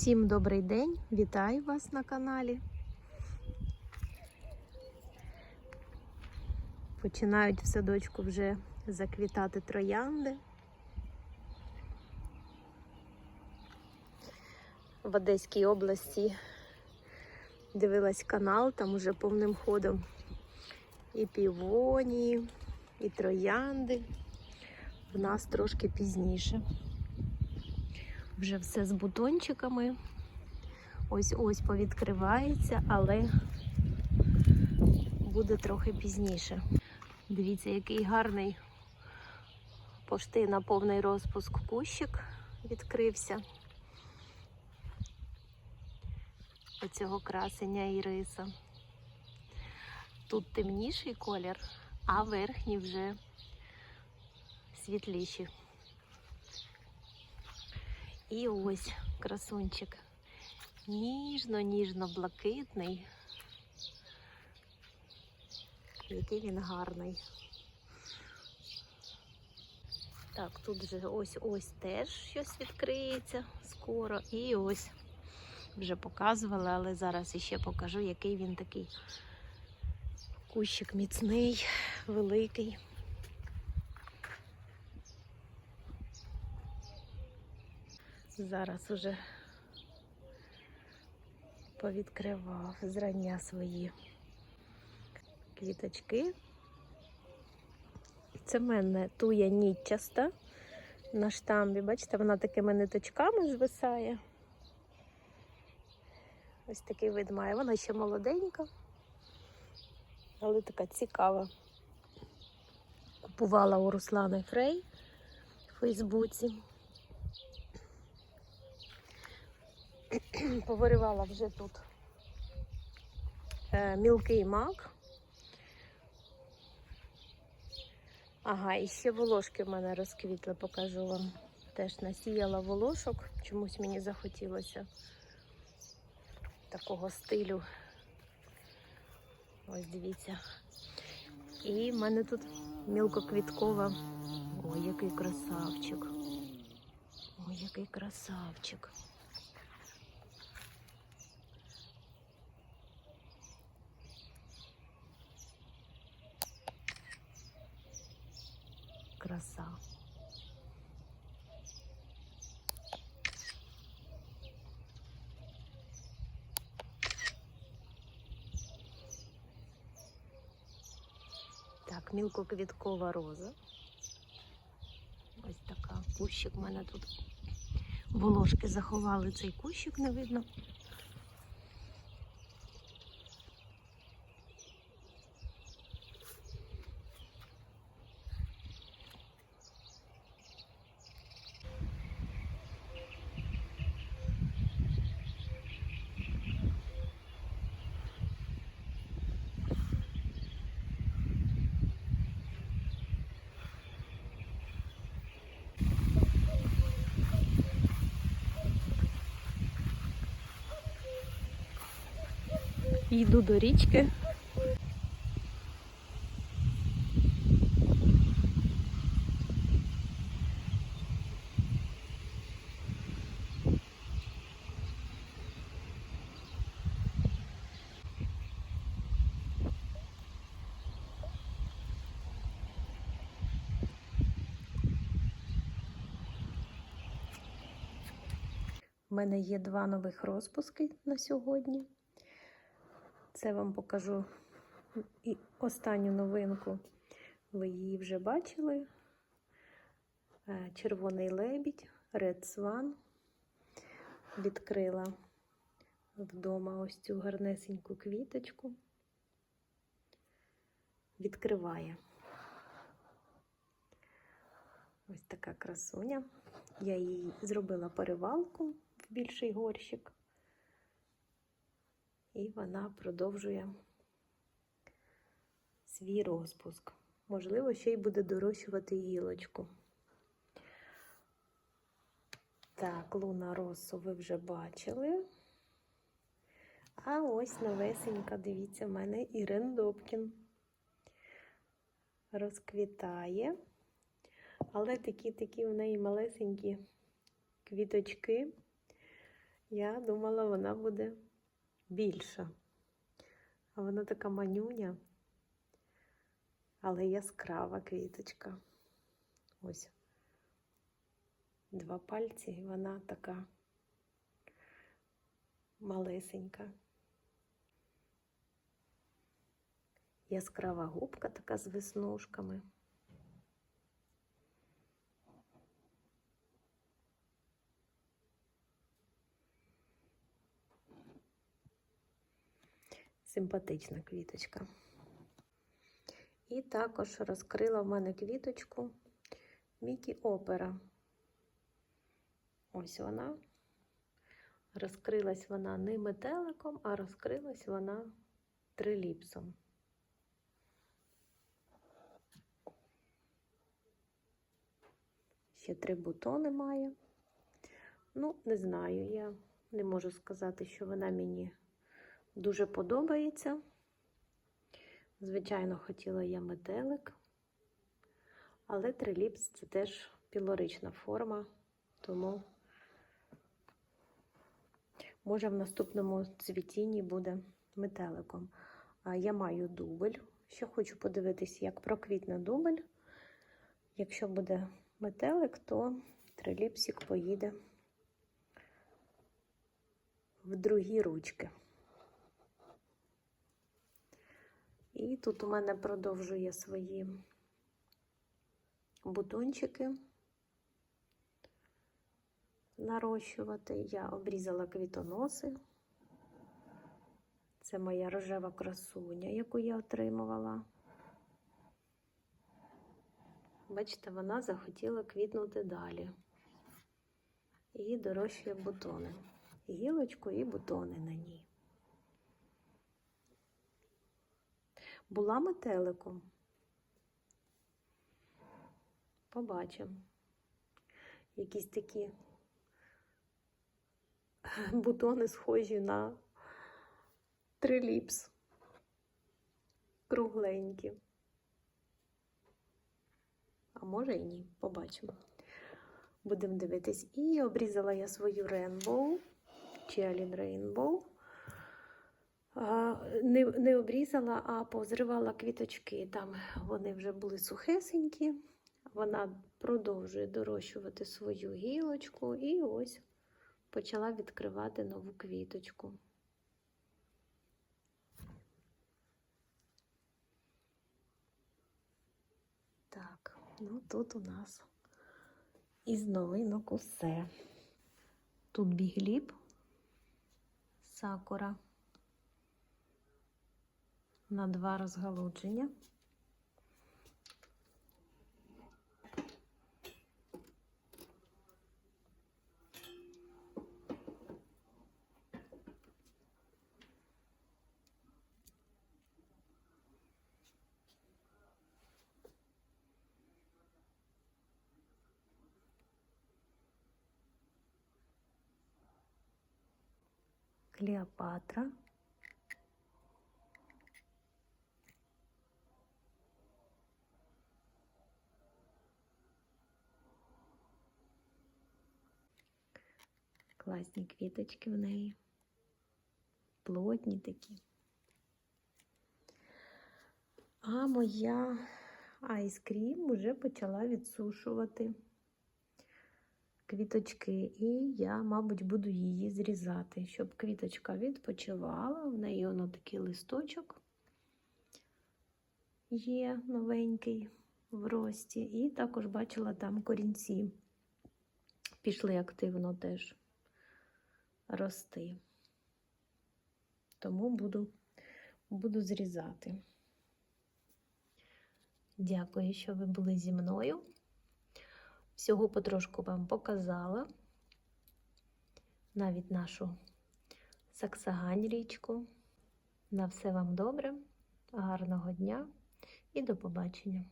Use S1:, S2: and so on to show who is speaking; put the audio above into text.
S1: Всім добрий день! Вітаю вас на каналі. Починають в садочку вже заквітати троянди. В Одеській області дивилась канал, там уже повним ходом і півонії, і троянди. В нас трошки пізніше. Вже все з бутончиками. Ось ось повідкривається, але буде трохи пізніше. Дивіться, який гарний пошти на повний розпуск кущик відкрився. Оцього красення іриса. Тут темніший колір, а верхні вже світліші. І ось красунчик. Ніжно-ніжно-блакитний. Який він гарний. Так, тут вже ось-ось теж щось відкриється скоро. І ось вже показувала, але зараз іще покажу, який він такий кущик міцний, великий. Зараз уже повідкривав зрання свої квіточки. Це в мене туя нітчаста на штамбі. Бачите, вона такими ниточками звисає. Ось такий вид має. Вона ще молоденька, але така цікава. Купувала у Руслани Фрей в Фейсбуці. Повиривала вже тут е, мілкий мак. Ага, і ще волошки в мене розквітли, покажу вам. Теж насіяла волошок, чомусь мені захотілося такого стилю. Ось дивіться. І в мене тут мілкоквіткова. Ой, який красавчик. Ой, який красавчик. Краса. Так, мілкоквіткова роза. Ось така. Кущик в мене тут. Волошки заховали цей кущик, не видно. Йду до річки. У мене є два нових розпуски на сьогодні. Це вам покажу і останню новинку. Ви її вже бачили. Е, Червоний лебідь, Red Swan. Відкрила вдома ось цю гарнесеньку квіточку. Відкриває. Ось така красуня. Я їй зробила перевалку в більший горщик. І вона продовжує свій розпуск. Можливо, ще й буде дорощувати гілочку. Так, луна росу ви вже бачили. А ось новесенька, дивіться, в мене Ірин Добкін. Розквітає. Але такі-такі в неї малесенькі квіточки. Я думала, вона буде більша. Вона така манюня, але яскрава квіточка. Ось два пальці, і вона така малесенька. Яскрава губка така з веснушками. Симпатична квіточка. І також розкрила в мене квіточку Мікі Опера. Ось вона. Розкрилась вона не метеликом, а розкрилась вона триліпсом. Ще три бутони має. Ну, не знаю, я не можу сказати, що вона мені дуже подобається. Звичайно, хотіла я метелик, але триліпс це теж пілорична форма, тому, може, в наступному цвітінні буде метеликом. Я маю дубль. Ще хочу подивитися, як проквітне дубль. Якщо буде метелик, то триліпсик поїде в другі ручки. І тут у мене продовжує свої бутончики нарощувати. Я обрізала квітоноси. Це моя рожева красуня, яку я отримувала. Бачите, вона захотіла квітнути далі. І дорощує бутони. Гілочку і бутони на ній. Була метеликом. Побачимо. Якісь такі бутони схожі на триліпс. Кругленькі. А може і ні, побачимо. Будемо дивитись. І обрізала я свою Rainbow, Cheerlean Rainbow. Не не обрізала, а позривала квіточки. Там вони вже були сухесенькі. Вона продовжує дорощувати свою гілочку і ось почала відкривати нову квіточку. Так, ну тут у нас із новинок усе. Тут бігліб, сакура на два розгалудження. Клеопатра. Класні квіточки в неї. Плотні такі. А моя айскрім вже почала відсушувати квіточки, і я, мабуть, буду її зрізати, щоб квіточка відпочивала. В неї воно такий листочок є новенький в рості, і також бачила там корінці. Пішли активно теж рости. Тому буду, буду зрізати. Дякую, що ви були зі мною. Всього потрошку вам показала. Навіть нашу Саксагань річку. На все вам добре, гарного дня і до побачення!